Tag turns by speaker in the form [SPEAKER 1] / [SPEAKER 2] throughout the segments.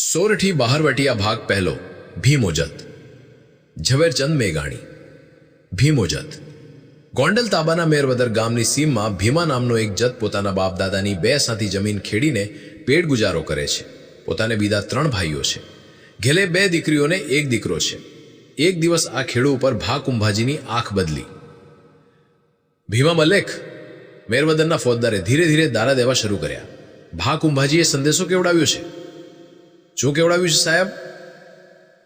[SPEAKER 1] સોરઠી બહારવટિયા ભાગ પહેલો, ભીમોજત. ઝવેરચંદ મેઘાણી. ભીમોજત. ગોંડલ તાબાના મેરવદર ગામની સીમમાં ભીમા નામનો એક જત પોતાના બાપદાદાની બે સાથી જમીન ખેડીને પેટ ગુજારો કરે છે. પોતાને બીજા ત્રણ ભાઈઓ છે. ઘેલે બે દીકરીઓને એક દીકરો છે. એક દિવસ આ ખેડૂ ઉપર ભા કુંભાજીની આંખ બદલી. ભીમા મલેખ મેરવદરના ફોજદારે ધીરે ધીરે દારા દેવા શરૂ કર્યા. ભા કુંભાજીએ સંદેશો કેવડાવ્યો છે? શું કેવડાવ્યું છે, સાહેબ?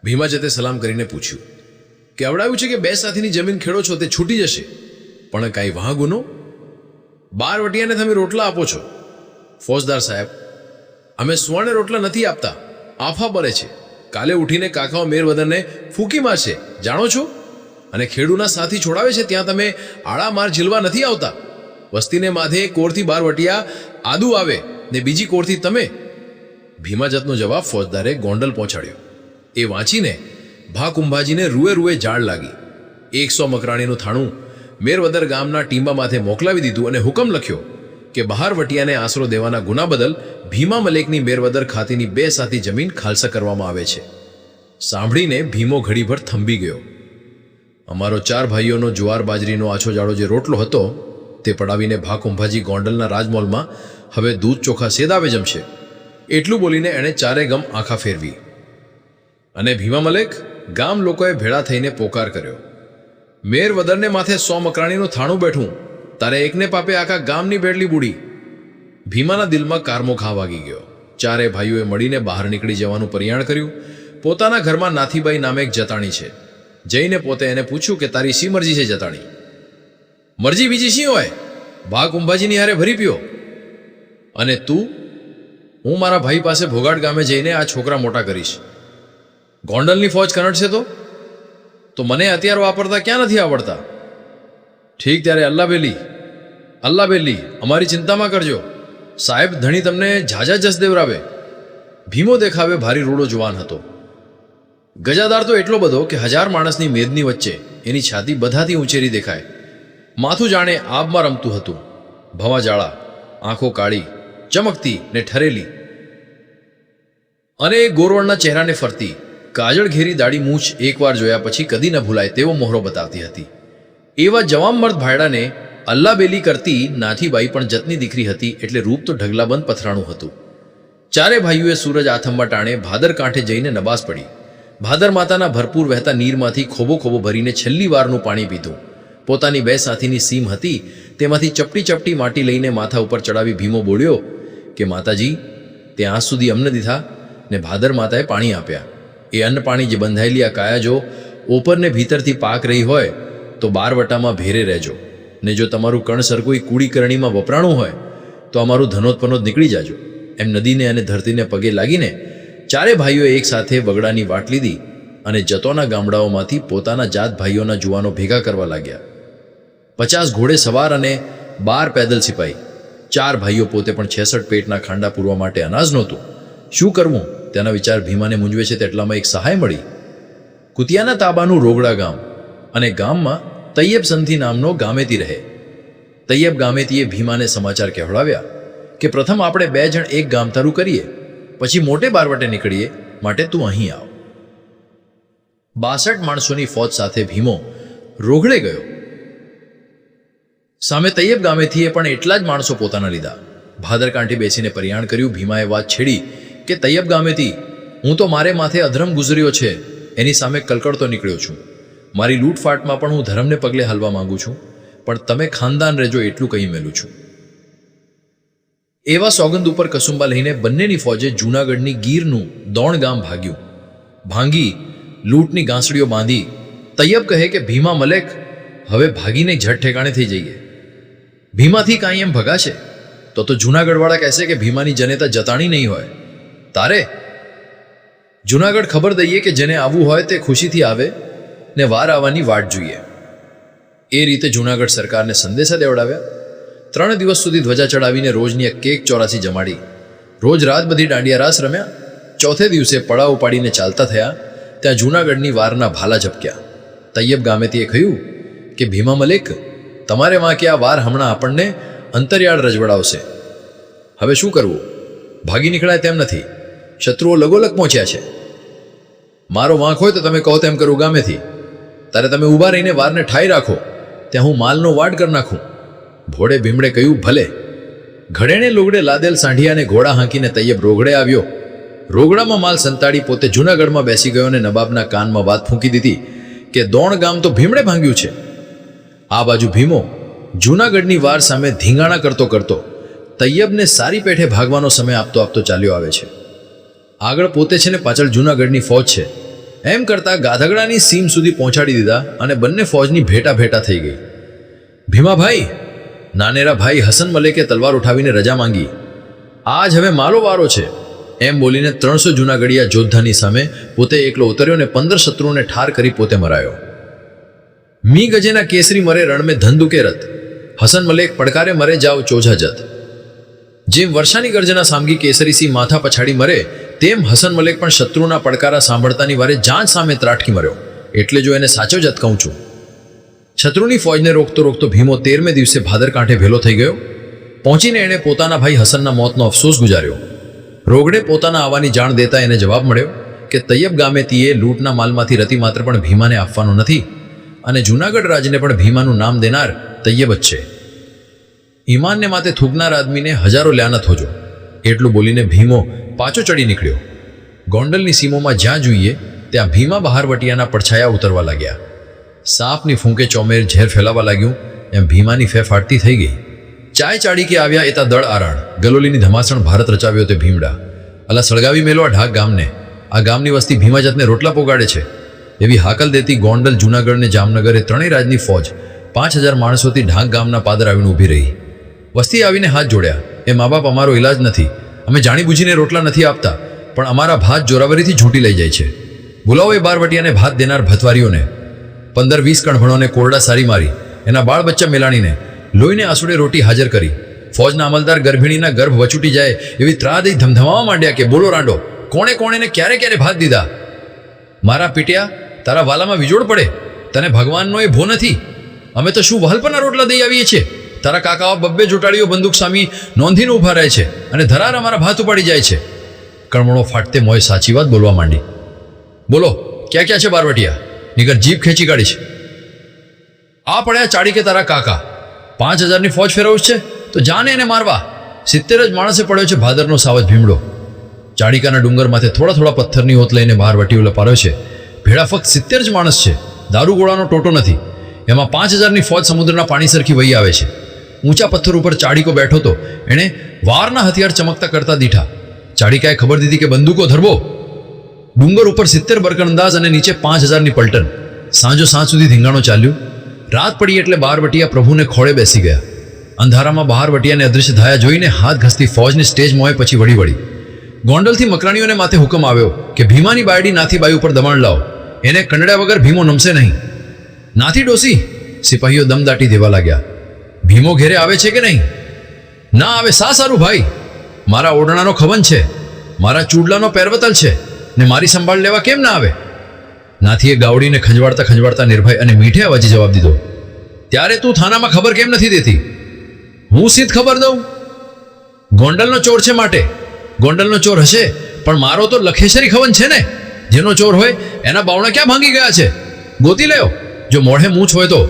[SPEAKER 1] ભીમા જતે સલામ કરીને પૂછ્યું કેવડાવ્યું છે કે બે સાથીની જમીન ખેડો છો તે છૂટી જશે, પણ કાંઈ વાહ ગુનો બાર વટિયાને તમે રોટલા આપો છો. ફોજદાર સાહેબ, અમે સુવર્ણ રોટલા નથી આપતા, આફા બરે છે. કાલે ઉઠીને કાકાઓ મેરવદનને ફૂકી મારશે, જાણો છો? અને ખેડૂના સાથી છોડાવે છે, ત્યાં તમે આળા માર ઝીલવા નથી આવતા. વસ્તીને માથે કોરથી બાર વટિયા આદુ આવે ને બીજી કોરથી તમે ભીમાજતનો જવાબ ફોજદારે ગોંડલ પહોંચાડ્યો. એ વાંચીને ભાકુંભાજીને રૂએ રૂએ જાળ લાગી. એકસો મકરાણીનું થાણું મેરવદર ગામના ટીંબા માથે મોકલાવી દીધું અને હુકમ લખ્યો કે બહાર વટિયાને આશરો દેવાના ગુના બદલ ભીમા મલેકની મેરવદર ખાતીની બે સાથી જમીન ખાલસા કરવામાં આવે છે. સાંભળીને ભીમો ઘડીભર થંભી ગયો. અમારો ચાર ભાઈઓનો જુવાર બાજરીનો આછો જાડો જે રોટલો હતો તે પડાવીને ભાકુંભાજી ગોંડલના રાજમોલમાં હવે દૂધ ચોખા સેદાવે જમશે. એટલું બોલીને એણે ચારે ગમ આંખા ફેરવી. અને ભીમા મલેક ગામ લોકોએ ભેળા થઈને પોકાર કર્યો. મેર વદરને માથે સો મકરાણીનું થાણું બેઠું, તારે એકને પાપે આખા ગામની બેડલી બુડી. ભીમાના દિલમાં કારમો ઘા વાગી ગયો. ચારે ભાઈઓએ મળીને બહાર નીકળી જવાનું પરિયાણ કર્યું. પોતાના ઘરમાં નાથીબાઈ નામે એક જતાણી છે. જઈને પોતે એને પૂછ્યું કે તારી શી મરજી છે જતાણી? મરજી બીજી શી હોય? ભાગ કુંભાજીની હારે ભરી પીઓ. અને તું હું મારા ભાઈ પાસે ભોગાડ ગામે જઈને આ છોકરા મોટા કરીશ. ગોંડલની ફોજ કનડશે તો? તો મને અત્યાર વાપરતા ક્યાં નથી આવડતા? ઠીક ત્યારે અલ્લા બેલી અલ્લા બેલી, અમારી ચિંતામાં કરજો. સાહેબ, ધણી તમને ઝાઝા જસ દેવરાવે. ભીમો દેખાવે ભારી રૂડો જવાન હતો. ગજાદાર તો એટલો બધો કે હજાર માણસની મેદની વચ્ચે એની છાતી બધાથી ઉંચેરી દેખાય. માથું જાણે આબમાં રમતું હતું. ભવા જાળા આંખો કાળી, ચમકતી ને ઠરેલી અને એ ગોરવણના ચહેરાને ફરતી કાજળ ઘેરી દાઢી મૂછ એકવાર જોયા પછી કદી ન ભૂલાય તેવો મોહરો બતાવતી હતી. એવા જવામ મર્દ ભાયડાને અલ્લાબેલી કરતી નાથીબાઈ પણ જતની દીકરી હતી એટલે રૂપ તો ઢગલાબંધ પથરાણું હતું. ચારે ભાઈઓએ સૂરજ આથમવા ટાણે ભાદર કાંઠે જઈને નબાસ પડી. ભાદર માતાના ભરપૂર વહેતા નીરમાંથી ખોબો ખોબો ભરીને છેલ્લી વારનું પાણી પીધું. પોતાની બે સાથીની સીમ હતી, તેમાંથી ચપટી ચપટી માટી લઈને માથા ઉપર ચડાવી ભીમો બોલ્યો કે માતાજી તે આજ સુધી અમને દીધા ને ભાદર માતાએ પાણી આપ્યા. એ અન્ન પાણી જે બંધાયેલી આ કાયા જો ઓપરને ભીતરથી પાક રહી હોય, તો બાર વટામાં ભેરે રહેજો. ને જો તમારું કણ સરગોઈ કૂડી કરણીમાં વપરાણું હોય, તો અમારું ધનોત્પનોત નીકળી જાજો. એમ નદીને અને ધરતીને પગે લાગીને ચારે ભાઈઓએ એકસાથે વગડાની વાટ લીધી અને જતોના ગામડાઓમાંથી પોતાના જાત ભાઈઓના જુવાનો ભેગા કરવા લાગ્યા. પચાસ ઘોડે સવાર અને બાર પેદલ સિપાઈ. ચાર ભાઈઓ પોતે પણ છેસઠ પેટના ખાંડા પૂરવા માટે અનાજ નહોતું. શું કરવું? તેના વિચાર ભીમાને મૂંઝવે છે તેટલામાં એક સહાય મળી. કુતિયાના તાબાનું રોગડા ગામ અને ગામમાં તૈયબ સંથી નામનો ગામેતી રહે. તૈયબ ગામેતીએ ભીમાને સમાચાર કહેવડાવ્યા કે, પ્રથમ આપણે બે જણ એક ગામ તારું કરીએ, પછી મોટે બારવટે નીકળીએ, માટે તું અહીં આવ. બાસઠ માણસોની ફોજ સાથે ભીમો રોગડે ગયો. સામે તૈયબ ગામેથી પણ એટલા જ માણસો પોતાના લીધા. ભાદરકાંઠે બેસીને પરિયાણ કર્યું, ભીમાએ વાત છેડી કે તૈયબ ગામેથી હું તો મારે માથે અધર્મ ગુજર્યો છે, એની સામે કલકડતો નીકળ્યો છું. મારી લૂંટફાટમાં પણ હું ધર્મને પગલે હલવા માંગુ છું, પણ તમે ખાનદાન રહેજો એટલું કહી મેલું છું. એવા સોગંદ ઉપર કસુંબા લઈને બંનેની ફોજે જૂનાગઢની ગીરનું દોણ ગામ ભાગ્યું. ભાંગી, લૂંટની ગાંસડીઓ બાંધી, તૈયબ કહે કે, ભીમા મલેક, હવે ભાગીને જટ ઠેકાણે થઈ જઈએ. ભીમાથી કાંઈ એમ ભગાશે? તો તો જૂનાગઢવાળા કહેશે કે ભીમાની જનેતા જતાણી નહીં હોય. તારે? જૂનાગઢ ખબર દઈએ કે જેને આવવું હોય તે ખુશીથી આવે ને વાર આવવાની વાટ જોઈએ. એ રીતે જૂનાગઢ સરકારને સંદેશા દેવડાવ્યા. ત્રણ દિવસ સુધી ધ્વજા ચડાવીને રોજની એક કેક ચોરાસી જમાડી. રોજ રાત બધી દાંડિયા રાસ રમ્યા. ચોથે દિવસે પડાવ ઉપાડીને ચાલતા થયા. ત્યાં જૂનાગઢની વારના ભાલા ઝપક્યા તૈયબ ગામેતીએ કહ્યું કે, ભીમા મલિક, તમારે વાં કે આ વાર હમણાં આપણને અંતરિયાળ રજવડાવશે. હવે શું કરવું? ભાગી નીકળાય તેમ નથી. શત્રુઓ લગોલગ પહોંચ્યા છે. મારો વાંક હોય તો તમે કહો તેમ કરું ગામેથી. તારે તમે ઊભા રહીને વારને ઠાઈ રાખો. ત્યાં હું માલનો વાડ કરી નાખું. ભોળે ભીમડે કહ્યું, ભલે. ઘડેણે લુગડે લાદેલ સાંઢિયાને ઘોડા હાંકીને તૈયબ રોગડે આવ્યો. રોગડામાં માલ સંતાડી પોતે જૂનાગઢમાં બેસી ગયો અને નવાબના કાનમાં વાત ફૂંકી દીધી કે, દોણ ગામ તો ભીમડે ભાંગ્યું છે. આ બાજુ ભીમો જૂનાગઢની વાર સામે ધીંગાણા કરતો કરતો તૈયબને સારી પેઠે ભાગવાનો સમય આપતો આપતો ચાલ્યો આવે છે. આગળ પોતે છે ને પાછળ જૂનાગઢની ફોજ છે. એમ કરતાં ગાધગડાની સીમ સુધી પહોંચાડી દીધા અને બંને ફૌજની ભેટા ભેટા થઈ ગઈ. ભીમાભાઈ નાનેરા ભાઈ હસન મલેકે તલવાર ઉઠાવીને રજા માંગી. આજ હવે મારો વારો છે. એમ બોલીને ત્રણસો જૂનાગઢિયા જોદ્ધાની સામે પોતે એકલો ઉતર્યો ને પંદર શત્રુઓને ઠાર કરી પોતે મરાયો. મી ગજેના કેસરી મરે રણમે ધંધુકે રથ હસન મલેક પડકારે મરે જાઓ ચોઝા જત. જેમ વર્ષાની ગર્જના સામગી કેસરી સિંહ માથા પછાડી મરે તેમ હસન મલેક પણ શત્રુના પડકારા સાંભળતાની વારે જાન સામે ત્રાટકી મર્યો. એટલે જો એને સાચો જત કહું છું. શત્રુની ફોજને રોકતો રોકતો ભીમો તેરમે દિવસે ભાદર કાંઠે ભેલો થઈ ગયો. પહોંચીને એણે પોતાના ભાઈ હસનના મોતનો અફસોસ ગુજાર્યો. રોગડે પોતાના આવવાની જાણ દેતા એને જવાબ મળ્યો કે તૈયબ ગામેતીએ લૂંટના માલમાંથી રતી માત્ર પણ ભીમાને આપવાનો નથી અને જૂનાગઢ રાજને પણ ભીમાનું નામ દેનાર તૈયબ જ છે. ઈમાનને માથે થૂકનાર આદમીને હજારો લ્યાનત હોજો. એટલું બોલીને ભીમો પાછો ચડી નીકળ્યો. ગોંડલની સીમોમાં જ્યાં જોઈએ, ત્યાં ભીમા બહારવટિયાના પડછાયા ઉતરવા લાગ્યા. સાપની ફૂંકે ચોમેર ઝેર ફેલાવા લાગ્યું, એમ ભીમાની ફે ફાટતી થઈ ગઈ. ચાય ચાડી કે આવ્યા એતા દળ આરાણ. ગલોલીની ધમાસણ ભારત રચાવ્યો તે ભીમડા. અલા સળગાવી મેલો આ ઢાક ગામને. આ ગામની વસ્તી ભીમા જાતને રોટલા પોગાડે છે. એવી હાકલ દેતી ગોંડલ જૂનાગઢ ને જામનગરે ત્રણેય રાજની ફૌજ પાંચ હજાર માણસોથી ઢાંક ગામના પાદર આવીને ઊભી રહી. વસ્તી આવીને હાથ જોડ્યા. એ મા બાપ અમારો ઈલાજ નથી. અમે જાણી બૂજીને રોટલા નથી આપતા, પણ અમારા ભાત જોરાવરીથી ઝૂંટી લઈ જાય છે. બોલાવો એ બારવટિયાને ભાત દેનાર ભતવારીઓને પંદર વીસ કણભણોને કોરડા સારી મારી, એના બાળ બચ્ચા મેલાણીને, લોહીને આસુડે રોટી હાજર કરી. ફૌજના અમલદાર ગર્ભિણીના ગર્ભ વચૂટી જાય એવી ત્રાદઈ ધમધમાવા માંડ્યા કે, બોલો રાંડો, કોણે કોણે ને ક્યારે ક્યારે ભાત દીધા? મારા પીટ્યા, તારા વાલામાં વિજોડ પડે. તને ભગવાનનો એ ભો નથી. અમે તો શું વહલપના રોટલા દઈ આવીએ છીએ? તારા કાકાઓ બબ્બે જોટાડીઓ બંદૂક સામી નોંધીને ઊભા રહે છે અને ધરાર અમારા ભાત ઉપાડી જાય છે. કણમણો ફાટતે મોય સાચી વાત બોલવા માંડી. બોલો, ક્યાં ક્યાં છે બારવટિયા? નીકર જીભ ખેંચી કાઢી છે આ પડ્યા ચાડી કે તારા કાકા. પાંચ હજારની ફોજ ફેરવું છે? તો જાને એને મારવા. સિત્તેર જ માણસે પડ્યો છે ભાદરનો સાવજ ભીમડો. ચાડિકાના ડુંગર માથે થોડા થોડા પથ્થરની ઓત લઈને બહાર વટીઓ લપાડ્યો છે. ભેળા ફક્ત સિત્તેર જ માણસ છે. દારૂગોળાનો ટોટો નથી. એમાં પાંચ હજારની ફોજ સમુદ્રના પાણી સરખી વહી આવે છે. ઊંચા પથ્થર ઉપર ચાડીકો બેઠો તો એણે વારના હથિયાર ચમકતા કરતા દીઠા. ચાડીકાએ ખબર દીધી કે બંદૂકો ધરબો ડુંગર ઉપર સિત્તેર બરકંદાજ અને નીચે પાંચ હજારની પલટન. સાંજો સાંજ સુધી ધીંગાણો ચાલ્યું. રાત પડી એટલે બારવટિયા પ્રભુને ખોળે બેસી ગયા. અંધારામાં બહારવટિયાને અદૃશ્ય ધાયા જોઈને હાથ ઘસતી ફોજની સ્ટેજ મોએ પછી વળી વળી. ગોંડલથી મકરાણીઓને માથે હુકમ આવ્યો કે ભીમાની બાયડી નાથી બાઈ ઉપર દબાણ લાવો. એને કંડળ્યા વગર ભીમો નમશે નહીં. નાથી ડોસી, સિપાહીઓ દમદાટી દેવા લાગ્યા. ભીમો ઘેરે આવે છે કે નહીં? ના આવે, સા સારું ભાઈ? મારા ઓરડાનો ખવન છે, મારા ચૂડલાનો પેરવતલ છે, ને મારી સંભાળ લેવા કેમ ના આવે? નાથીએ ગાવડીને ખંજવાડતા ખંજવાડતા નિર્ભય અને મીઠે અવાજે જવાબ દીધો, ત્યારે તું થાનામાં ખબર કેમ નથી દેતી? હું સીધ ખબર દઉં? ગોંડલનો ચોર છે માટે, ગોંડલનો ચોર હશે, પણ મારો તો લખેશ્વરી ખવન છે ને? જેનો ચોર હોય, એના બાવણા ક્યાં ભાંગી ગયા છે? ગોતી લેવો જો મોઢે મૂછ હોય તો.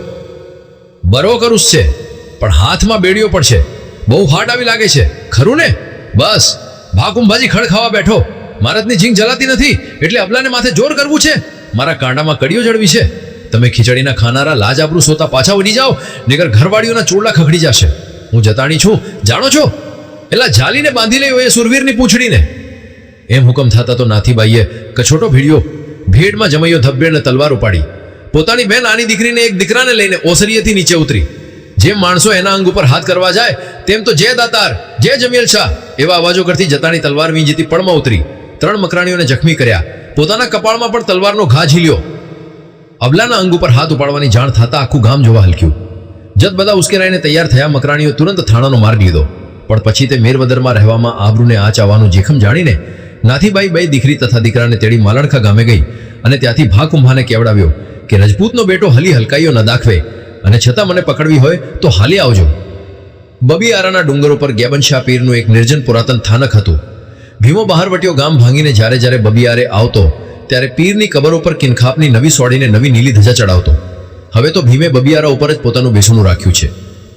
[SPEAKER 1] બરો કરું છે પણ હાથમાં બેડીઓ છે. બહુ હાર્ડ આવી લાગે છે. ખરું ને? બસ. ભાકુંભાજી ખડ ખાવા બેઠો. મારતની જીંગ જલાતી નથી. એટલે અબલાને માથે જોર કરવું છે. મારા કાંડામાં કડીઓ જળવી છે. તમે ખીચડીના ખાનારા લાજ આબરૂ સોતા પાછા વળી જાઓ. નગર ઘરવાળીઓના ચોરડા ખખડી જશે. હું જતાણી છું. જાણો છો? એલા જાલીને બાંધી લઈ એ સુરવીરની પૂંછડીને. એમ હુકમ થતા તો નાથીબાઈએ કછોટો ભીડ્યો. ભીડમાં જમૈયો ધબ્બેડને તલવાર ઉપાડી. પોતાની બેન આની દીકરીને એક દીકરાને લઈને ઓસરીએથી નીચે ઉતરી. જેમ માણસો એના અંગ ઉપર હાથ કરવા જાય, તેમ તો જે દાતાર જે જમીલ શાહ, એવા અવાજો કરતી જતાની તલવાર વીંજીતી પળમાં ઉતરી, ત્રણ મકરાણીઓને જખમી કર્યા. પોતાના કપાળમાં પણ તલવારનો ઘા ઝીલ્યો. અબલાના અંગ ઉપર હાથ ઉપાડવાની જાણ થતા આખું ગામ જોવા હલક્યું. જત બધા ઉશ્કેરાઈને તૈયાર થયા, મકરાણીઓ તુરંત થાણાનો માર્ગ લીધો. પણ પછી તે મેરવદરમાં રહેવામાં આબરૂને આંચ આવવાનું જોખમ જાણીને, નાથીબાઈ બે દીકરી તથા દીકરાને તેડી માલણખા ગામે ગઈ અને ત્યાંથી ભાકુંભાને કેવડાવ્યો કે, રજપૂતનો બેટો હલી હલકાઈઓ ન દાખવે. અને છતાં મને પકડવી હોય તો હાલી આવજો. બબીઆરાના ડુંગર ઉપર ગેબનશાહ પીરનું એક નિર્જન પુરાતન થાનક હતું. ભીમો બહારવટીયો ગામ ભાંગીને જ્યારે જ્યારે બબીયારે આવતો, ત્યારે પીરની કબર ઉપર કિનખાપની નવી સોડીને નવી નીલી ધજા ચડાવતો. હવે તો ભીમે બબીયારા ઉપર જ પોતાનું બેસણું રાખ્યું છે.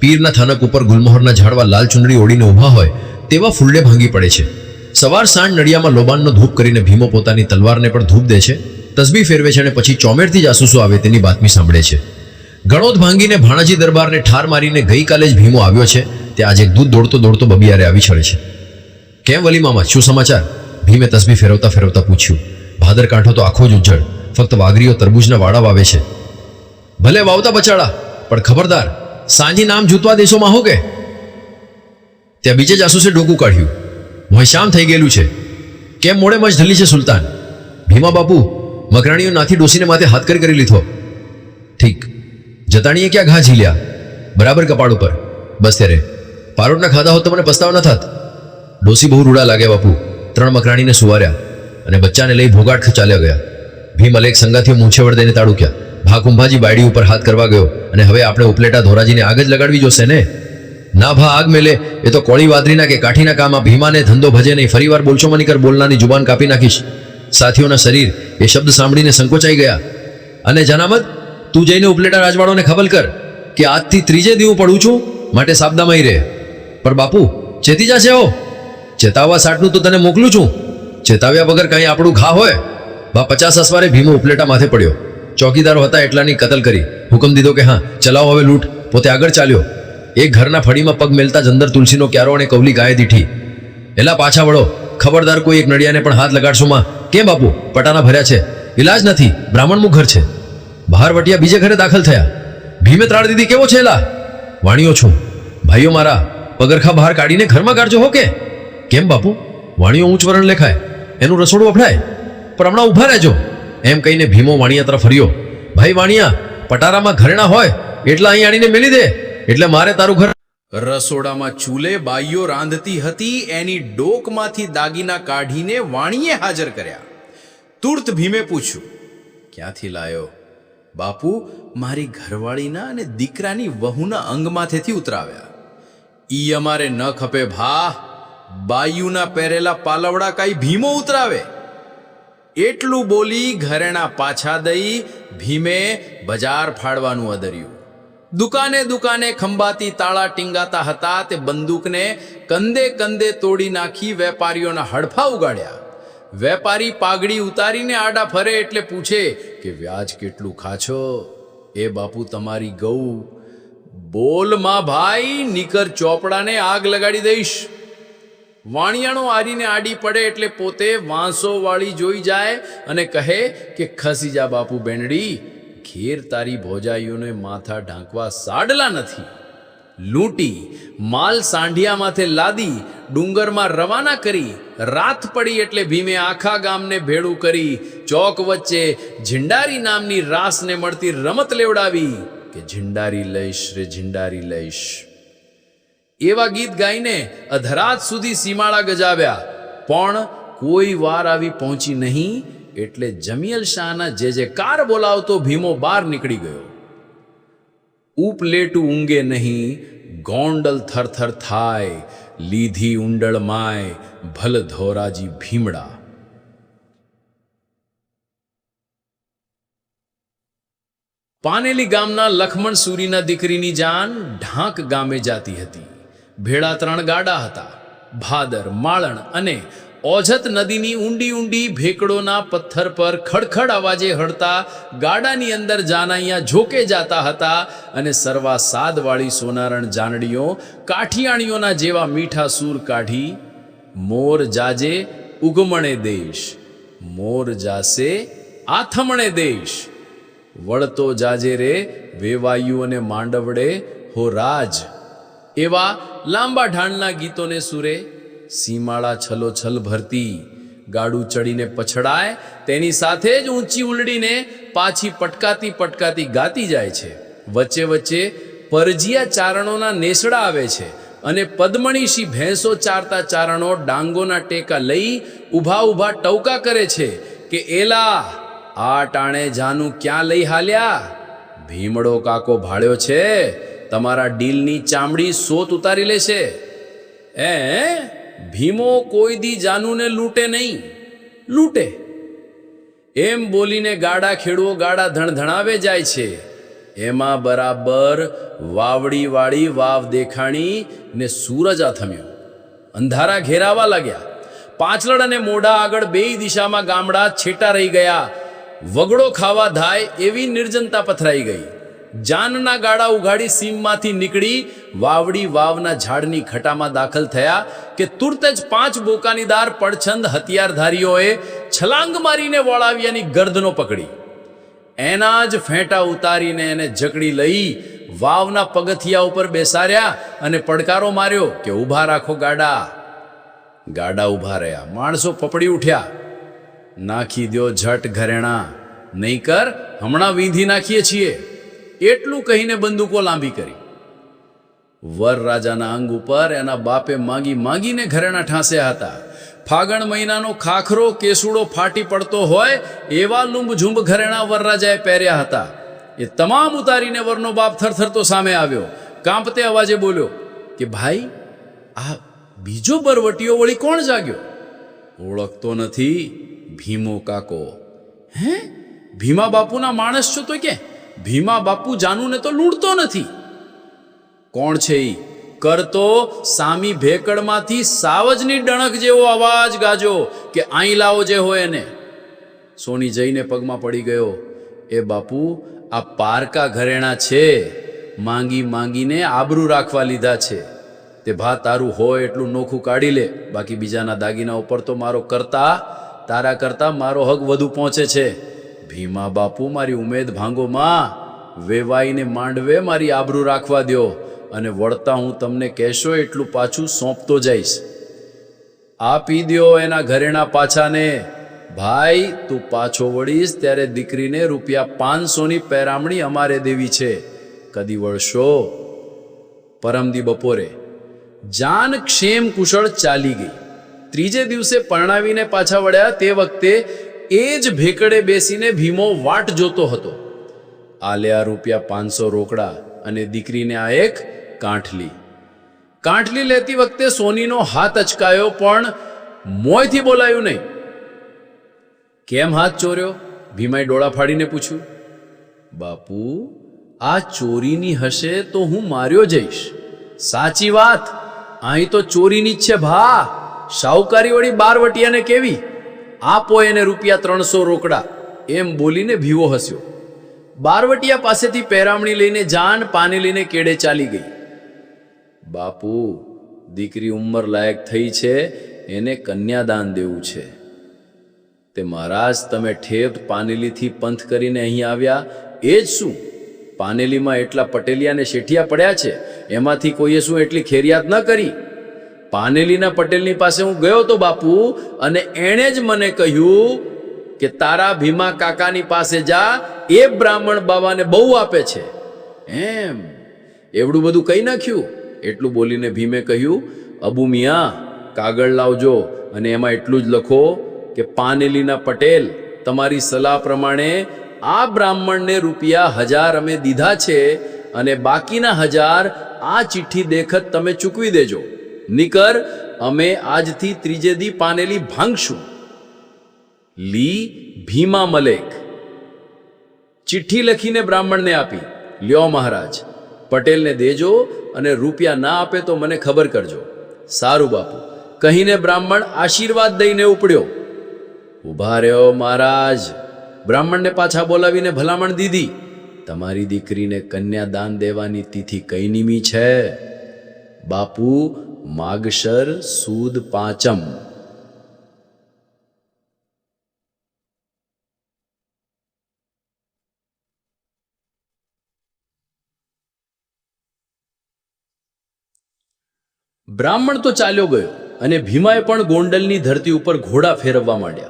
[SPEAKER 1] પીરના થાનક ઉપર ગુલમોહરના ઝાડવા લાલ ચુંદડી ઓડીને ઊભા હોય, તેવા ફૂલડે ભાંગી પડે છે. સવાર સાંજ નડિયામાં લોબાનનો ધૂપ કરીને ભીમો પોતાની તલવારને પણ ધૂપ દે છે. તસબી ફેરવે છે અને પછી ચોમેરથી જાસૂસો આવે તેની બાતમી સાંભળે છે. ગણોદ ભાંગીને ભાણાજી દરબારને ઠાર મારીને ગઈકાલે જ ભીમો આવ્યો છે, તે આજે દૂધ દોડતો દોડતો બબિયારે આવી ચડે છે. કેમ વલી મામા, શું સમાચાર? ભીમે તસબી ફેરવતા ફેરવતા પૂછ્યું. ભાદર કાંઠો તો આખો જ ઉજ્જડ, ફક્ત વાઘરીઓ તરબૂજના વાડા વાવે છે. ભલે વાવતા બચાડા પણ ખબરદાર, સાંજી નામ જૂતવા દેશોમાં હો કે ત્યાં બીજે જાસૂસે ડોકું કાઢ્યું. મોહશામ થઈ ગયેલું છે. કેમ મોડે મજ ઢલી છે સુલતાન? ભીમા બાપુ, મકરાણીઓ નાથી ડોસીને માથે હાથ કરી કરી લીધો. ઠીક. જતાણીએ ક્યાં ઘા ઝીલ્યા બરાબર કપાળ ઉપર. બસ ત્યારે. પારોટના ખાધા હોત તો મને પસ્તાવ ન થાત. ડોસી બહુ રૂડા લાગે બાપુ. ત્રણ મકરાણીને સુવાર્યા અને બચ્ચાને લઈ ભોગાટ ચાલ્યા ગયા. ભીમ અલેક સંગાથીઓ મૂછે વળદેને તાડુક્યા. ભા કુંભાજી બાયડી ઉપર હાથ કરવા ગયો અને હવે આપણે ઉપલેટા ધોરાજીને આગ જ લગાડવી જોશે ને? ના ભા, આગ મેલે. એ તો કોળી વાદરીના કે કાઠીના કામમાં ભીમાને ધંધો ભજે નહીં. ફરીવાર બોલશો મની કર બોલનાની જુબાન કાપી નાખીશ. સાથીઓના શરીર એ શબ્દ સાંભળીને સંકોચાઈ ગયા. અને જનામત તું જઈને ઉપલેટા રાજવાડોને ખબર કર કે આજથી ત્રીજે દી પડું છું, માટે સાબદામાં રહે. પણ બાપુ, ચેતી જશે હો? ચેતાવવા સાટનું તો તને મોકલું છું. ચેતાવ્યા વગર કંઈ આપણું ઘા હોય? બા, પચાસ અસવારે ભીમો ઉપલેટા માથે પડ્યો. ચોકીદારો હતા એટલાની કતલ કરી. હુકમ દીધો કે હા, ચલાવો હવે લૂંટ. પોતે આગળ ચાલ્યો. એક ઘરના ફળીમાં પગ મેલતા જ અંદર તુલસીનો ક્યારો અને કવલી ગાય દીઠી. એલા પાછા વળો. ખબરદાર કોઈ એક નડિયાને પણ હાથ લગાડશો માં. કેમ બાપુ? પટાના ભર્યા છે. ઇલાજ નથી. બ્રાહ્મણનું ઘર છે. બહાર વટિયા બીજે ઘરે દાખલ થયા. ભીમે ત્રાળ દીધી કેવો છે એલા? વાણીઓ છું. ભાઈઓ મારા, પગરખા બહાર કાઢીને ઘરમાં કાઢજો હો કે? કેમ બાપુ? વાણીઓ ઊંચ વરણ લેખાય. એનું રસોડું વફડાય પણ હમણાં ઊભા રહેજો. એમ કહીને ભીમો વાણિયા તરફ ફર્યો ભાઈ વાણિયા, પટારામાં ઘરેણા હોય, એટલા અહીં આણીને મેલી દે. એટલે મારે તારું ઘર
[SPEAKER 2] રસોડામાં ચૂલે બાઈઓ રાંધતી હતી, એની ડોકમાંથી દાગીના કાઢીને વાણીએ હાજર કર્યા. તુર્ત ભીમે પૂછ્યું, ક્યાંથી લાયો? બાપુ, મારી ઘરવાળીના અને દીકરાની વહુના અંગમાથેથી ઉતરાવ્યા. ઈ અમારે ન ખપે ભા, બાયુના પહેરેલા પાલવડા કાંઈ ભીમો ઉતરાવે. એટલું બોલી ઘરેણા પાછા દઈ ભીમે બજાર ફાડવાનું અદર્યું. દુકાને દુકાને ખંભાતી તાળા ટીંગાતા હતા તે બંદૂકને કંદે કંદે તોડી નાખી વેપારીઓના હડફા ઉગાડ્યા. વેપારી પાઘડી ઉતારીને આડા ફરે એટલે પૂછે કે વ્યાજ કેટલું ખાછો એ બાપુ તમારી ગૌ, બોલમાં ભાઈ, નીકર ચોપડાને આગ લગાડી દઈશ. વાણિયાણો આરીને આડી પડે એટલે પોતે વાંસો વાળી જોઈ જાય અને કહે કે ખસી જા બાપુ બેનડી, ઘેર તારી ભોજાઈઓને માથા ઢાંકવા સાડલા નથી. લૂંટી, માલ સાંઢિયામાંથી લાદી, ડુંગરમાં રવાના કરી, રાત પડી એટલે ભીમે આખા ગામને ભેળું કરી, ચોક વચ્ચે ઝિંડારી નામની રાસને મળતી રમત લેવડાવી કે ઝિંડારી લઈશ રે, ઝિંડારી લઈશ. એવા ગીત ગાઈને અધરાત સુધી સીમાડા ગજાવ્યા. પણ કોઈ વાર આવી પહોંચી નહીં એટલે જમિયલ શાહના જે જે કાર બોલાવતો ભીમો બહાર નીકળી ગયો. ઉપલેટું ઊંઘે નહીં, ગોંડલ થરથર થાય, લીધી ઉંડળ માય, ભલ ધોરાજી ભીમડા. પાનેલી ગામના લખમણ સુરીના દીકરીની જાન ઢાંક ગામે જાતી હતી. ભેળા ત્રણ ગાડા હતા, ભાદર, માળણ અને ઓઝત નદીની ઊંડી ઊંડી ભેકડોના પથ્થર પર ખડખડ અવાજે હળતા ગાડાની અંદર જાનૈયા ઝોકે જાતા હતા અને સર્વા સાદવાળી સોનારણ જાનડીઓ કાઠિયાણીઓના જેવા મીઠા સૂર કાઢી, મોર જાજે ઉગમણે દેશ, મોર જાસે આથમણે દેશ, વળતો જાજે રે વેવાયુ અને માંડવડે હો રાજ. એવા લાંબા ઢાળના ગીતોને સુરે સીમાળા છલો છલ ભરતી. ગાડું ચડીને પછડાય, તેની સાથે જ ઊંચી ઉલડીને પાછી પટકાતી પટકાતી ગાતી જાય છે. વચ્ચે વચ્ચે પરજીયા ચારણોના નેસડા આવે છે અને પદ્મણીશી ભેંસો ચારતા ચારણો ડાંગોના ટેકા લઈ ઊભા ઊભા ટવકા કરે છે કે, એલા, આ ટાણે જાનું ક્યાં લઈ હાલ્યા? ભીમડો કાકો ભાળ્યો છે. તમારા ડીલની ચામડી સોત ઉતારી લેશે. એ ભીમો કોઈ દી જાનુને લૂંટે નહીં. લૂંટે. એમ બોલીને ગાડા ખેડવો ગાડા ધણધણાવે જાય છે. એમાં બરાબર વાવડીવાળી વાવ દેખાણી ને સૂરજ આથમ્યો. અંધારા ઘેરાવા લાગ્યા. પાછળ અને મોઢા આગળ બેય દિશામાં ગામડા છેટા રહી ગયા. વગડો ખાવા ધાય એવી નિર્જનતા પથરાઈ ગઈ. જાનના ગાડા ઉઘાડી સીમમાંથી નીકળી વાવડી વાવના ઝાડની ખટામાં દાખલ થયા કે તુરત જ પાંચ બોકાનીદાર પડછંદ હથિયારધારીઓએ છલાંગ મારીને વળાવ્યાની ગર્દનો પકડી. એના જ ફેંટા ઉતારીને એને જકડી લઈ વાવના પગથિયા ઉપર બેસાડ્યા અને પડકારો માર્યો કે ઊભા રાખો ગાડા. ગાડા ઊભા રહ્યા. માણસો પપડી ઉઠ્યા. નાખી દ્યો ઝટ ઘરેણા. નહીં કર, હમણાં વીંધી નાખીએ છીએ. એટલું કહીને બંદૂકો લાંબી કરી. વર રાજાના અંગ ઉપર એના બાપે માંગી માંગીને ઘરેણા ઠાંસ્યા હતા. ફાગણ મહિનાનો ખાખરો કેસુડો ફાટી પડતો હોય એવા લુંબઝુંબ ઘરેણા વરરાજાએ પહેર્યા હતા. એ તમામ ઉતારીને વરનો બાપ થરથરતો સામે આવ્યો. કાંપતે અવાજે બોલ્યો, કે ભાઈ, આ બીજો બરવટીઓ વળી કોણ જાગ્યો? ઓળખતો નથી, ભીમો કાકો. હે? ભીમા બાપુના માણસ છો તો કે ભીમા બાપુ જાનુને તો લૂંટતો નથી. કોણ છે એ કરતો સામી ભેકડમાંથી સાવજની ડણક જેવો અવાજ ગાજો કે આઈ લાવો જે હોય એને. સોની જઈને પગમાં પડી ગયો. એ બાપુ, આ પારકા ઘરેણા છે. માંગી માંગીને આબરૂ રાખવા લીધા છે. તે ભા તારું હોય એટલું નોખું કાઢી લે. બાકી બીજાના દાગીના ઉપર તો મારો કરતા, તારા કરતા મારો હક વધુ પહોંચે છે. ભીમા બાપુ, મારી ઉમેદ ભાંગોમાં વેવાઈને માંડવે મારી આબરૂ રાખવા દ્યો. અને વળતા હું તમને કહેશો એટલું પાછું સોંપતો જઈશ. આપી દ્યો એના ઘરેણા પાછાને, ભાઈ, તું પાછો વળીશ ત્યારે દીકરીને રૂપિયા પાંચસોની પેરામણી અમારે દેવી છે. કદી વળશો? પરમદી બપોરે, જાન ક્ષેમ કુશળ ચાલી ગઈ. ત્રીજે દિવસે પરણાવીને પાછા વળ્યા તે વખતે એ જ ભેકડે બેસીને ભીમો વાટ જોતો હતો. આલે આ રૂપિયા પાંચસો રોકડા અને દીકરીને આ એક કાંઠલી. કાંઠલી લેતી વખતે સોનીનો હાથ અચકાયો, પણ મોંયથી બોલાયું નહીં. કેમ હાથ ચોર્યો? ભીમાએ ડોળા ફાડીને પૂછ્યું. બાપુ, આ ચોરીની હશે તો હું માર્યો જઈશ. સાચી વાત અહીં તો ચોરીની જ છે ભા. શાહુકારીવાળી બારવટિયાને કેવી? આપો એને રૂપિયા ત્રણસો રોકડા. એમ બોલીને ભીવો હસ્યો. બારવટિયા પાસેથી પહેરામણી લઈને જાન, પાને લઈને કેડે ચાલી ગઈ. બાપુ, દીકરી ઉંમર લાયક થઈ છે, એને કન્યાદાન દેવું છે. તે મહારાજ, તમે ઠેપ પાનેલીથી પંથ કરીને અહીં આવ્યા, એ જ શું? પાનેલીમાં એટલા પટેલિયા શેઠિયા પડ્યા છે, એમાંથી કોઈએ શું એટલી ખેરિયાત ન કરી? પાનેલીના પટેલની પાસે હું ગયો તો બાપુ, અને એણે જ મને કહ્યું કે તારા ભીમા કાકાની પાસે જા, એ બ્રાહ્મણ બાબાને બહુ આપે છે. એમ. એવડું બધું કહી નાખ્યું. એટલું બોલીને ભીમે કહ્યું, અબુ મિયા, કાગળ લાવજો અને એમાં એટલું જ લખો કે પાનેલીના પટેલ તમારી સલાહ પ્રમાણે આ બ્રાહ્મણને રૂપિયા હજાર અમે દીધા છે અને બાકીના હજાર આ ચિઠ્ઠી દેખત તમે ચૂકવી દેજો. નિકર, અમે આજથી ત્રીજે દી પાનેલી ભાંગશું. લી ભીમા મલેક. ચિઠ્ઠી લખીને બ્રાહ્મણને આપી, લ્યો મહારાજ, પટેલને દેજો અને રૂપિયા ના આપે તો મને ખબર કરજો. સારું બાપુ, કહીને બ્રાહ્મણ આશીર્વાદ દઈને ઉપડ્યો. ઊભા રહ્યો મહારાજ. બ્રાહ્મણને પાછા બોલાવીને ભલામણ દીધી. તમારી દીકરીને કન્યાદાન દેવાની તિથિ કઈ નિમી છે? બાપુ, માગશર, સુદ પાંચમ. બ્રાહ્મણ તો ચાલ્યો ગયો અને ભીમાએ પણ ગોંડલની ધરતી ઉપર ઘોડા ફેરવવા માંડ્યા.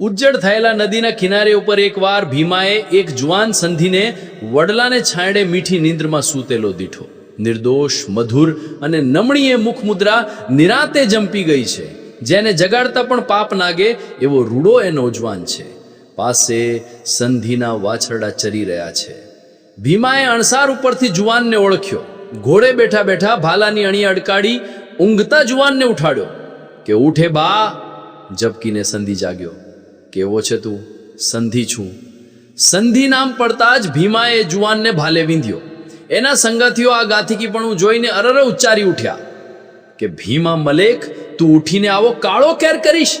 [SPEAKER 2] ઉજ્જડ થયેલા નદીના કિનારે ઉપર એકવાર ભીમાએ એક જુવાન સંધિને વડલાને છાંયડે મીઠી નિંદ્રમાં સૂતેલો દીઠો. નિર્દોષ, મધુર અને નમણીએ મુખ મુદ્રા નિરાતે જંપી ગઈ છે. જેને જગાડતા પણ પાપ નાગે એવો રૂડો એ નોજવાન છે. પાસે સંધિના વાછરડા ચરી રહ્યા છે. ભીમાએ અણસાર ઉપરથી જુવાનને ઓળખ્યો. ઘોડે બેઠા બેઠા ભાલાની અણી અડકાડી ઊંઘતા જુવાનને ઉઠાડ્યો કે ઉઠે બા, જબકીને સંધિ જાગ્યો. કેવો છે તું? સંધિ છું. સંધિ નામ પડતા જ ભીમાએ જુવાનને ભાલે વિંધ્યો. એના સંગાથીઓ આ ગાથીકી પણ જોઈને અરર ઉચ્ચારી ઉઠ્યા કે, ભીમા મલેક, તું ઉઠીને આવો, કાળો કેર કરીશ.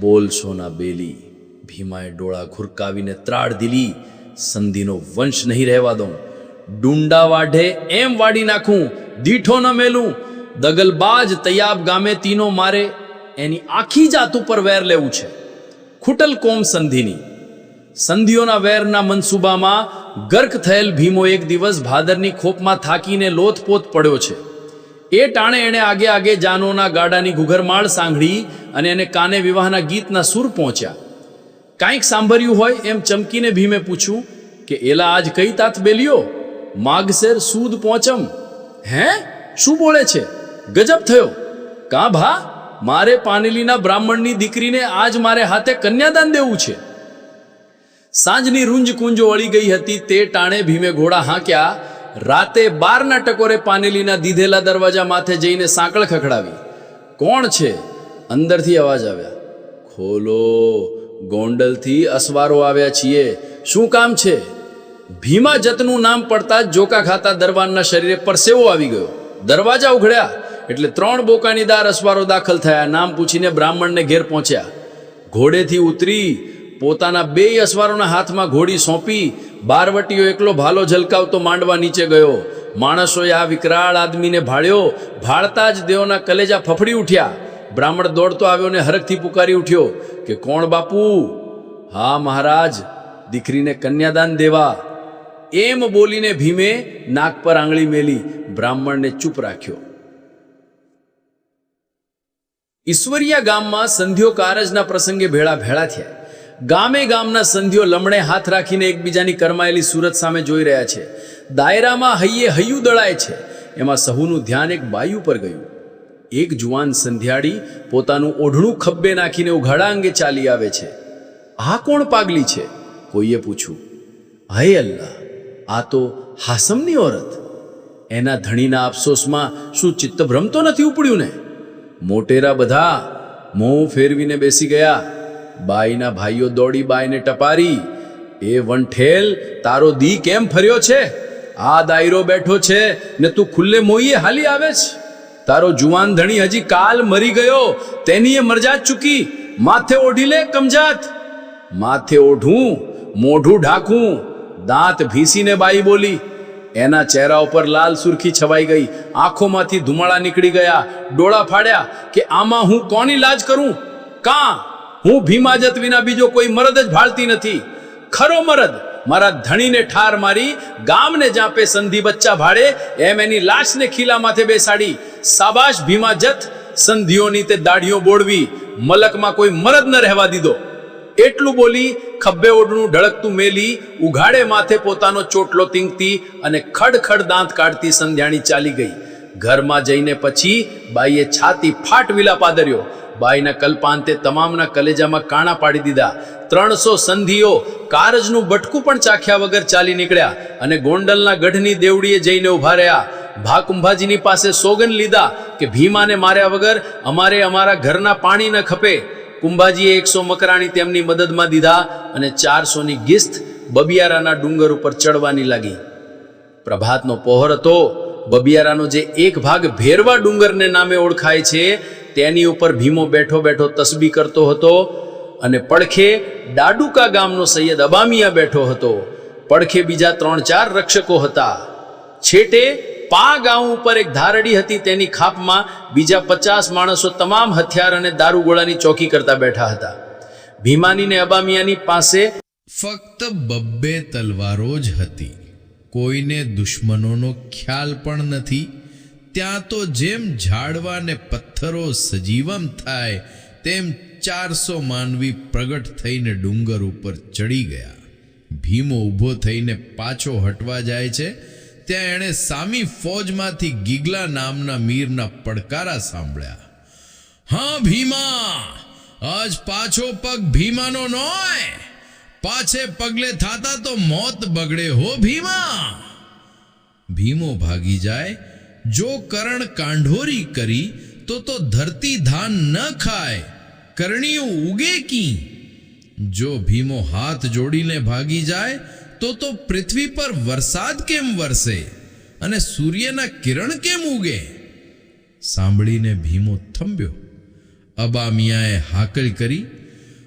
[SPEAKER 2] બોલશો ના બેલી. ભીમાએ ડોળા ઘુરકાવીને ત્રાડ દીલી. સંધિનો વંશ નહીં રહેવા દઉં. ડુંડા વાઢે એમ વાડી નાખું, દીઠો ન મેલું. દગલબાજ તૈયાબ ગામે તીનો મારે, એની આખી જાત ઉપર વેર લેવું છે. ખૂટલ કોમ સંધિની. સંધિઓના વેરના મનસૂબામાં ગર્ક થયેલ ભીમો એક દિવસ ભાદરની ખોપમાં થાકીને લોથપોથ પડ્યો છે. એ ટાણે એણે આગે આગે જાનોના ગાડાની ઘુઘરમાળ સાંભળી અને એને કાને વિવાહના ગીતના સુર પહોંચ્યા. કાંઈક સાંભળ્યું હોય એમ ચમકીને ભીમે પૂછ્યું કે, એલા આજ કઈ તાત બેલ્યો? માગસેર સૂદ પહોંચમ હે? શું બોલે છે? ગજબ થયો. કા ભા? મારે પાનેલીના બ્રાહ્મણની દીકરીને આજ મારે હાથે કન્યાદાન દેવું છે. સાંજની રૂંજ કુંજો વળી ગઈ હતી, તે ટાણે ભીમે ઘોડા હાંક્યા, રાતે બારના ટકોરે પાનેલીના દીધેલા દરવાજા માથે જઈને સાંકળ ખખડાવી. કોણ છે? અંદરથી અવાજ આવ્યા. ખોલો, ગોંડલથી અસવારો આવ્યા છીએ. શું કામ છે? ભીમા જતનું નામ પડતા જોકા ખાતા દરવાનના શરીરે પરસેવો આવી ગયો. દરવાજા ઉઘડ્યા એટલે ત્રણ બોકાનીદાર અસવારો દાખલ થયા. નામ પૂછીને બ્રાહ્મણને ઘેર પહોંચ્યા. ઘોડેથી ઉતરી પોતાના બે અસવારોના હાથમાં ઘોડી સોંપી બારવટીઓ એકલો ભાલો ઝલકાવતો માંડવા નીચે ગયો. માણસોએ આ વિકરાળ આદમીને ભાળ્યો. ભાળતા જ દેવના કલેજા ફફડી ઉઠ્યા. બ્રાહ્મણ દોડતો આવ્યો ને હરખથી પુકારી ઉઠ્યો કે, કોણ બાપુ? હા, મહારાજ, દીકરીને કન્યાદાન દેવા. એમ બોલીને ભીમે નાક પર આંગળી મેલી, બ્રાહ્મણને ચૂપ રાખ્યો. ઈશ્વરિયા ગામમાં સંધ્યો કારજના પ્રસંગે ભેળા ભેળા થયા. ગામે ગામના સંધ્યો લમણે હાથ રાખીને એકબીજાની કરમાયેલી સુરત સામે જોઈ રહ્યા છે. દાયરામાં હૈયે હૈયું દળાય છે. એમાં સહુનું ધ્યાન એક બાયુ પર ગયું. એક જુવાન સંધ્યાળી પોતાનું ઓઢણું ખબ્બે નાખીને ઉઘાડા અંગે ચાલી આવે છે. આ કોણ પાગલી છે? કોઈએ પૂછ્યું. હે અલ્લાહ! આ તો હાસમની ઓરત. એના ધણીના અફસોસમાં શું ચિત્તભ્રમ તો નથી ઉપડ્યું ને? મોટેરા બધા, મોં ફેરવીને બેસી ગયા. બાઈના ભાઈઓ દોડી બાઈને ટપારી. એ વંઠેલ તારો દી કેમ ફર્યો છે? આ દાયરો બેઠો છે ને તું ખુલ્લે મોઈએ હાલી આવે છે. તારો જુવાન ધણી હજી કાલ મરી ગયો તેની એ મરજાત ચૂકી. માથે ઓઢી લે, કમજાત. માથે ઓઢું, મોઢું ઢાંકું. દાંત ભીસીને બાઈ બોલી. એના ચહેરા ઉપર લાલ સુરખી છવાઈ ગઈ. આંખોમાંથી ધુમાડા નીકળી ગયા. ડોળા ફાડ્યા કે આમાં હું કોની લાજ કરું? કાં? હું ભીમાજત વિના બીજો કોઈ મરદ જ ભાળતી નથી. ખરો મરદ, મારા ધણીને ઠાર મારી, ગામને જાપે સંધિ બચ્ચા ભાડે એમ એની લાશને ખીલા માથે બેસાડી. સાબાશ ભીમાજત, સંધિઓની તે દાઢીઓ બોળવી. મલકમાં કોઈ મરદ ન રહેવા દીધો. એટલું બોલી ખભે ઓઢણું ઢળકતું મેલી, ઉઘાડે માથે પોતાનો ચોટલો તીંગતી અને ખડખડ દાંત કાઢતી સંધ્યાણી ચાલી ગઈ. ઘરમાં જઈને પછી બાઈએ છાતી ફાટ વિલા પાદર્યો. બાઈના કલ્પાંતે તમામના કલેજામાં કાણા પાડી દીધા. ત્રણસો સંધિઓ કારજનું બટકું પણ ચાખ્યા વગર ચાલી નીકળ્યા અને ગોંડલના ગઢની દેવડીએ જઈને ઊભા રહ્યા. ભાકુંભાજીની પાસે સોગન લીધા કે ભીમાને માર્યા વગર અમારે અમારા ઘરના પાણી ન ખપે. કુંભાજીએ એકસો મકરાણી તેમની મદદમાં દીધા અને ચારસોની ગિસ્ત બબિયારાના ડુંગર ઉપર ચડવાની લાગી. પ્રભાતનો પહોર હતો. બબિયારાનો જે એક ભાગ ભેરવા ડુંગરને નામે ઓળખાય છે, તેની ઉપર ભીમો બેઠો બેઠો તસબી કરતો હતો અને પડખે ડાડુકા ગામનો સૈયદ અબામિયા બેઠો હતો. પડખે બીજા ત્રણ ચાર રક્ષકો હતા. છેટે પા ગામ ઉપર એક ધારડી હતી, તેની ખાપમાં બીજા પચાસ માણસો તમામ હથિયાર અને દારૂગોળાની ચોકી કરતા બેઠા હતા. ભીમાની ને અબામિયાની પાસે
[SPEAKER 3] ફક્ત બબ્બે તલવારો જ હતી. કોઈને દુશ્મનોનો ખ્યાલ પણ નથી. ત્યાં તો જેમ ઝાડવા ને પથ્થરો સજીવમ થાય, તેમ ચારસો માનવી પ્રગટ થઈને ડુંગર ઉપર ચડી ગયા. ભીમો ઊભો થઈને પાછો હટવા જાય છે ત્યાં એણે સામી ફોજમાંથી ગીગલા નામના મીરના પડકારા સાંભળ્યા. હા, ભીમા! આજ પાછો પગ ભીમાનો નોય! પાછે પગલે થાતા તો મોત બગડે, હો ભીમા! ભીમો ભાગી જાય. જો કરણ કાંઢોરી કરી, તો
[SPEAKER 1] તો ધરતી ધાન ન ખાય કરણીઓ ઉગે કી જો ભીમો હાથ જોડીને ભાગી જાય તો તો પૃથ્વી પર વરસાદ કેમ વરસે અને સૂર્યના કિરણ કેમ ઉગે? સાંભળીને ભીમો થંભ્યો. અબા મિયાએ હાકલ કરી,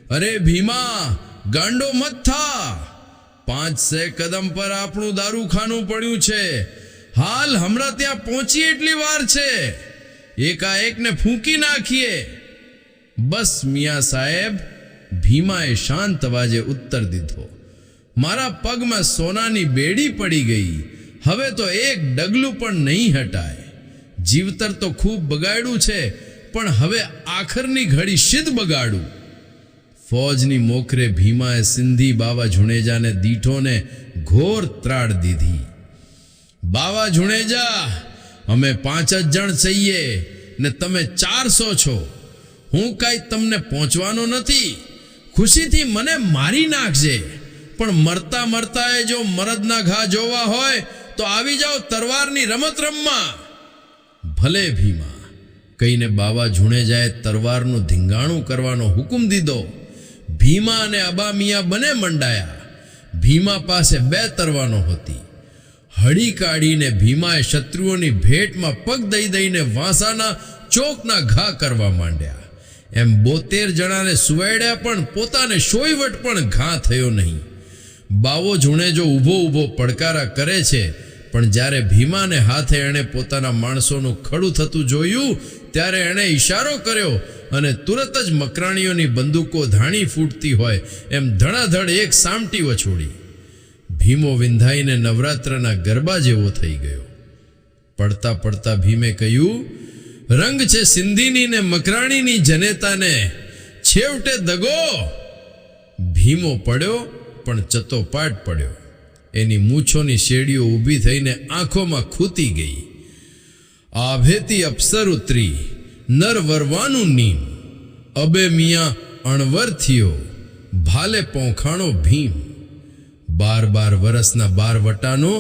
[SPEAKER 1] અરે ભીમા, ગાંડો મત થા. પાંચ સે કદમ પર આપણું દારૂખાનું પડ્યું છે. હાલ હમણાં ત્યાં પહોંચી એટલી વાર છે. એકાએકને ફૂંકી નાખીએ. બસ મિયા સાહેબ, ભીમાએ શાંત અવાજે ઉત્તર દીધો. મારા પગમાં સોનાની બેડી પડી ગઈ. હવે તો એક ડગલું પણ નહીં હટાય. જીવતર તો ખૂબ બગાડ્યું છે, પણ હવે આખરની ઘડી સિદ્ધ બગાડું. ફૌજની મોખરે ભીમાએ સિંધી બાવા ઝુણેજાને દીઠોને ઘોર ત્રાડ દીધી. બાવા ઝુણેજા, અમે પાંચ જ જણ છીએ ને તમે ચારસો છો. હું કાંઈ તમને પહોંચવાનો નથી. ખુશીથી મને મારી નાખજે. પણ મરતા મરતા એ જો મરદના ઘા જોવા હોય, તો આવી જાઓ તરવારની રમત રમવા. ભલે ભીમા, કહીને બાવા ઝુણેજાએ તરવારનું ધીંગાણું કરવાનો હુકમ દીધો. ભીમા અને અબામિયા બને મંડાયા. ભીમા પાસે બે તરવાનો હતી. હળી કાઢીને ભીમાએ શત્રુઓની ભેટમાં પગ દઈ દઈને વાંસાના ચોકના ઘા કરવા માંડ્યા. એમ બોતેર જણાને સુવાડ્યા પણ પોતાને શોયવટ પણ ઘા થયો નહીં. બાવો જૂણે જો ઊભો ઊભો પડકારા કરે છે, પણ જ્યારે ભીમાને હાથે એણે પોતાના માણસોનું ખડું થતું જોયું, ત્યારે એણે ઈશારો કર્યો અને તુરત જ મકરાણીઓની બંદૂકો ધાણી ફૂટતી હોય એમ ધડાધડ એક સામટી વછોડી. ભીમો વિંધાઈને નવરાત્રના ગરબા જેવો થઈ ગયો. પડતા પડતા ભીમે કહ્યું, રંગ છે સિંધીની ને મકરાણીની જનેતાને. છેવટે દગો. ભીમો પડ્યો પણ ચતોપાટ પડ્યો. એની મૂછોની શેડીઓ ઊભી થઈને આંખોમાં ખૂતી ગઈ. આભેતી અપ્સર ઉતરી નર વરવાનું નીમ. અબે મિયા અણવર થયો, ભાલે પોંખાણો ભીમ. બાર બાર વરસના બાર વટાનો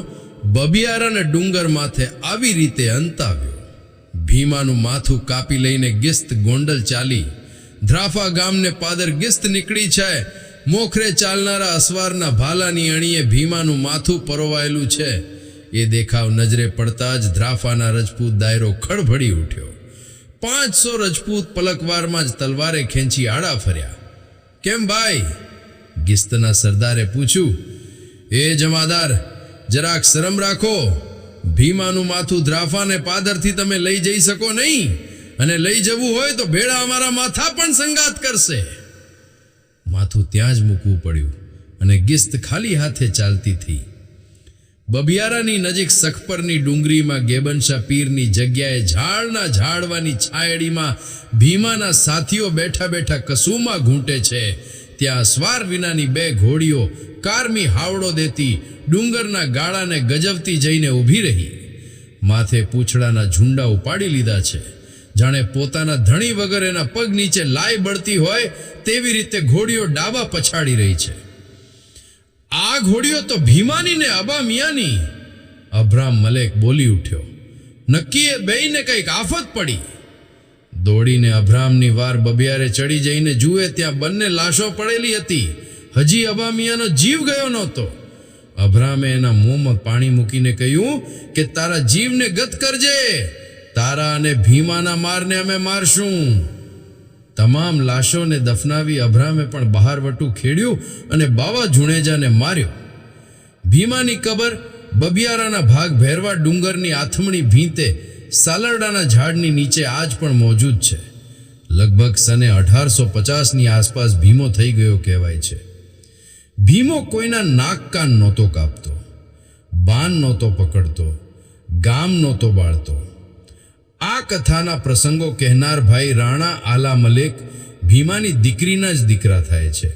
[SPEAKER 1] બબિયારાના ડુંગર માથે આવી રીતે અંત આવ્યો ભીમાનું માથું કાપી લઈને ગિસ્ત ગોંડલ ચાલી, ધ્રાફા ગામને પાદર ગિસ્ત નીકળી છે મોખરે ચાલનારા અસવારના ભાલાની અણીએ ભીમાનું માથું પરોવાયેલું છે. એ દેખાવ નજરે પડતા જ ધ્રાફાના રજપૂત દાયરો ખડભડી ઉઠ્યો. પાંચસો રજપૂત પલકવારમાં જ તલવારે ખેંચી આડા ફર્યા. કેમ ભાઈ? ગિસ્તના સરદારે પૂછ્યું. એ જમાદાર, જરાક શરમ રાખો. ભીમાનું માથું ધ્રાફાને પાદરથી તમે લઈ જઈ શકો નહીં. અને લઈ જવું હોય તો ભેળા અમારા માથા પણ સંગાત કરશે. માથું ત્યાં જ મૂકવું પડ્યું અને ગિસ્ત ખાલી હાથે ચાલતી થઈ. બબિયારાની નજીક સખપરની ડુંગરીમાં ગેબનશા પીરની જગ્યાએ ઝાડના ઝાડવાની છાયડીમાં ભીમાના સાથીઓ બેઠા બેઠા કસુમાં ઘૂંટે છે. ત્યાં સ્વાર વિનાની બે ઘોડીઓ કારમી હાવડો દેતી ડુંગરના ગાળાને ગજવતી જઈને ઊભી રહી. માથે પૂંછડાના ઝુંડા ઉપાડી લીધા છે. જાણે પોતાના ધણી વગર એના પગ નીચે લાય બળતી હોય તેવી રીતે ઘોડીઓ ડાબા પછાડી રહી છે. આ ઘોડીઓ તો ભીમાની ને અબા મિયાની અબ્રામ મલેક બોલી ઉઠ્યો, નક્કી એ બેયને કંઈક આફત પડી. દોડીને અભ્રામની વાર બબિયારે ચડી જઈને જુએ ત્યાં બંને લાશો પડેલી હતી. હજી અબા મિયાનો જીવ ગયો નહોતો. અભરામે એના મોંમાં પાણી મૂકીને કહ્યું કે તારા જીવને ગત કરજે. તારા અને ભીમાના મારને અમે મારશું. તમામ લાશોને દફનાવી અભરામે પણ બહારવટું ખેડ્યું અને બાવા જુણેજાને માર્યો. ભીમાની કબર બબિયારાના ભાગ ભેરવા ડુંગરની આથમણી ભીંતે સાલરડાના ઝાડની નીચે આજ પણ મોજૂદ છે. લગભગ સને અઢારસો પચાસની આસપાસ ભીમો થઈ ગયો કહેવાય છે. ભીમો કોઈના નાક કાન નહોતો કાપતો, બાન નહોતો પકડતો, ગામ નહોતો બાળતો. આ કથાના પ્રસંગો કહેનાર ભાઈ રાણા આલા મલેક ભીમાની દીકરીના જ દીકરા થાય છે.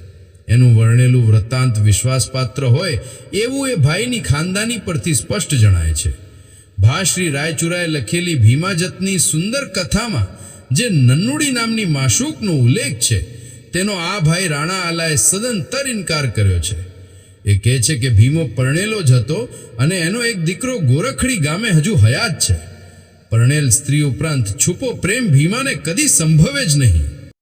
[SPEAKER 1] એનું વર્ણેલું વૃત્તાંત વિશ્વાસપાત્ર હોય એવું એ ભાઈની ખાનદાની પરથી સ્પષ્ટ જણાય છે. ભાશ્રી રાયચુરાએ લખેલી ભીમાજતની સુંદર કથામાં જે નન્નુડી નામની માશુકનો ઉલ્લેખ છે, તેનો આ ભાઈ રાણા આલાએ સદંતર ઇનકાર કર્યો છે. એ કહે છે કે ભીમો પરણેલો જ હતો અને એનો એક દીકરો ગોરખડી ગામે હજુ હયાત છે. પરણેલ સ્ત્રી ઉપરાંત છુપો પ્રેમ ભીમાને કદી સંભવે જ નહીં.